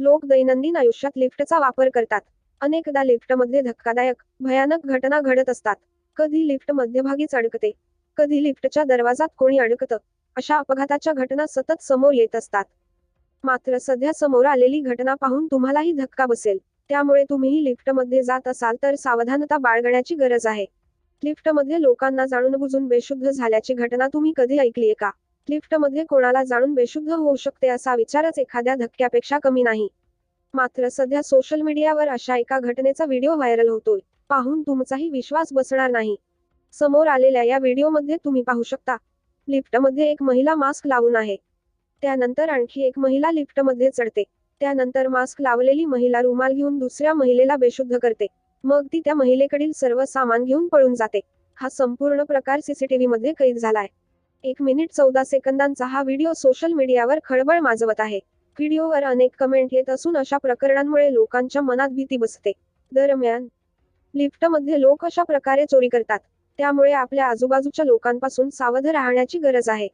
लोक दैनंदिन आयुष्यात लिफ्टचा वापर करतात. अनेकदा लिफ्टमध्ये धक्कादायक भयानक घटना घडत असतात. कधी लिफ्ट मध्यभागीच अडकते कधी लिफ्टच्या दरवाजात कोणी अडकतं अशा अपघाताच्या घटना सतत समोर येत असतात. मात्र सध्या समोर आलेली घटना पाहून तुम्हालाही धक्का बसेल. त्यामुळे तुम्हीही लिफ्टमध्ये जात असाल तर सावधानता बाळगण्याची गरज आहे. लिफ्टमध्ये लोकांना जाणून बुजून बेशुद्ध झाल्याची घटना तुम्ही कधी ऐकलीये का? लिफ्टमध्ये कोणाला जाणून बेशुद्ध होऊ शकते असा विचारच एखाद्या धक्क्यापेक्षा कमी नाही. मात्र सध्या सोशल मीडियावर अशा एका घटनेचा व्हिडिओ व्हायरल होतोय. पाहून तुमचाही विश्वास बसणार नाही. समोर आलेल्या या व्हिडिओमध्ये तुम्ही पाहू शकता लिफ्टमध्ये एक महिला मास्क लावून आहे. त्यानंतर आणखी एक महिला लिफ्टमध्ये चढते. त्यानंतर मास्क लावलेली महिला रुमाल घेऊन दुसऱ्या महिलेला बेशुद्ध करते. मग ती त्या महिलेकडील सर्व सामान घेऊन पळून जाते. हा संपूर्ण प्रकार सीसीटीव्ही मध्ये कैद झालाय. एक मिनिट चौदा सेकंदांचा हा व्हिडिओ सोशल मीडियावर खळबळ माजवत आहे. व्हिडिओवर अनेक कमेंट येत असून अशा प्रकरणांमुळे लोकांच्या मनात भीती बसते. दरम्यान लिफ्टमध्ये लोक अशा प्रकारे चोरी करतात. त्यामुळे आपल्या आजूबाजूच्या लोकांपासून सावध राहण्याची गरज आहे.